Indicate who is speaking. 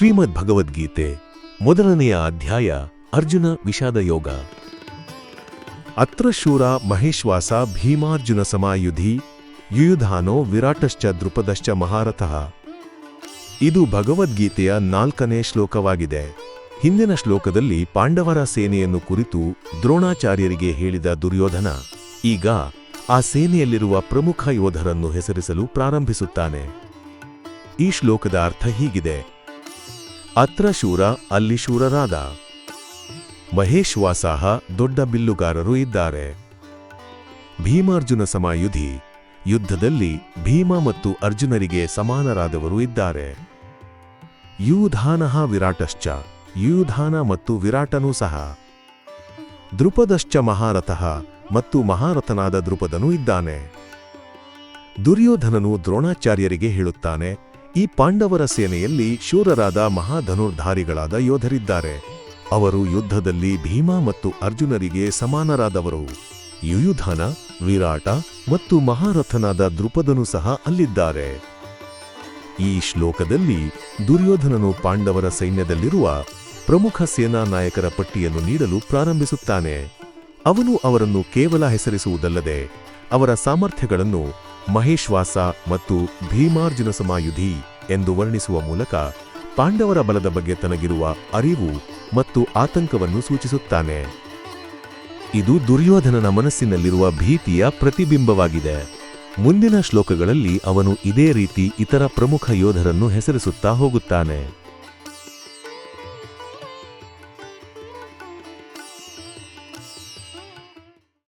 Speaker 1: ಶ್ರೀಮದ್ ಭಗವದ್ಗೀತೆ ಮೊದಲನೆಯ ಅಧ್ಯಾಯ ಅರ್ಜುನ ವಿಷಾದ ಯೋಗ. ಅತ್ರ ಶೂರ ಮಹೇಶ್ವಾಸ ಭೀಮಾರ್ಜುನ ಸಮಾಯುಧಿ ಯುಯುಧಾನೋ ವಿರಾಟಶ್ಚ ದೃಪದಶ್ಚ ಮಹಾರಥಃ. ಇದು ಭಗವದ್ಗೀತೆಯ ನಾಲ್ಕನೇ ಶ್ಲೋಕವಾಗಿದೆ. ಹಿಂದಿನ ಶ್ಲೋಕದಲ್ಲಿ ಪಾಂಡವರ ಸೇನೆಯನ್ನು ಕುರಿತು ದ್ರೋಣಾಚಾರ್ಯರಿಗೆ ಹೇಳಿದ ದುರ್ಯೋಧನ ಈಗ ಆ ಸೇನೆಯಲ್ಲಿರುವ ಪ್ರಮುಖ ಯೋಧರನ್ನು ಹೆಸರಿಸಲು ಪ್ರಾರಂಭಿಸುತ್ತಾನೆ. ಈ ಶ್ಲೋಕದ ಅರ್ಥ ಹೀಗಿದೆ. ಅತ್ರ ಶೂರ, ಅಲ್ಲಿ ಶೂರರಾದ. ಮಹೇಶ್ವಾಸಾಹ ದೊಡ್ಡ ಬಿಲ್ಲುಗಾರರು ಇದ್ದಾರೆ. ಭೀಮಾರ್ಜುನ ಸಮಾಯುಧಿ ಯುದ್ಧದಲ್ಲಿ ಭೀಮ ಮತ್ತು ಅರ್ಜುನರಿಗೆ ಸಮಾನರಾದವರು ಇದ್ದಾರೆ. ಯೂಧಾನಃ ವಿರಾಟಶ್ಚ, ಯೂಧಾನ ಮತ್ತು ವಿರಾಟನೂ ಸಹ. ದೃಪದಶ್ಚ ಮಹಾರಥಃ ಮತ್ತು ಮಹಾರಥನಾದ ದೃಪದನೂ ಇದ್ದಾನೆ. ದುರ್ಯೋಧನನು ದ್ರೋಣಾಚಾರ್ಯರಿಗೆ ಹೇಳುತ್ತಾನೆ ಈ ಪಾಂಡವರ ಸೇನೆಯಲ್ಲಿ ಶೂರರಾದ ಮಹಾಧನುರ್ಧಾರಿಗಳಾದ ಯೋಧರಿದ್ದಾರೆ. ಅವರು ಯುದ್ಧದಲ್ಲಿ ಭೀಮ ಮತ್ತು ಅರ್ಜುನರಿಗೆ ಸಮಾನರಾದವರು. ಯುಯುಧನ, ವಿರಾಟ ಮತ್ತು ಮಹಾರಥನಾದ ದೃಪದನು ಸಹ ಅಲ್ಲಿದ್ದಾರೆ. ಈ ಶ್ಲೋಕದಲ್ಲಿ ದುರ್ಯೋಧನನು ಪಾಂಡವರ ಸೈನ್ಯದಲ್ಲಿರುವ ಪ್ರಮುಖ ಸೇನಾ ನಾಯಕರ ಪಟ್ಟಿಯನ್ನು ನೀಡಲು ಪ್ರಾರಂಭಿಸುತ್ತಾನೆ. ಅವನು ಅವರನ್ನು ಕೇವಲ ಹೆಸರಿಸುವುದಲ್ಲದೆ ಅವರ ಸಾಮರ್ಥ್ಯಗಳನ್ನು ಮಹೇಶ್ವಾಸ ಮತ್ತು ಭೀಮಾರ್ಜುನ ಸಮಾಯುಧಿ ಎಂದು ವರ್ಣಿಸುವ ಮೂಲಕ ಪಾಂಡವರ ಬಲದ ಬಗ್ಗೆ ತನಗಿರುವ ಅರಿವು ಮತ್ತು ಆತಂಕವನ್ನು ಸೂಚಿಸುತ್ತಾನೆ. ಇದು ದುರ್ಯೋಧನನ ಮನಸ್ಸಿನಲ್ಲಿರುವ ಭೀತಿಯ ಪ್ರತಿಬಿಂಬವಾಗಿದೆ. ಮುಂದಿನ ಶ್ಲೋಕಗಳಲ್ಲಿ ಅವನು ಇದೇ ರೀತಿ ಇತರ ಪ್ರಮುಖ ಯೋಧರನ್ನು ಹೆಸರಿಸುತ್ತಾ ಹೋಗುತ್ತಾನೆ.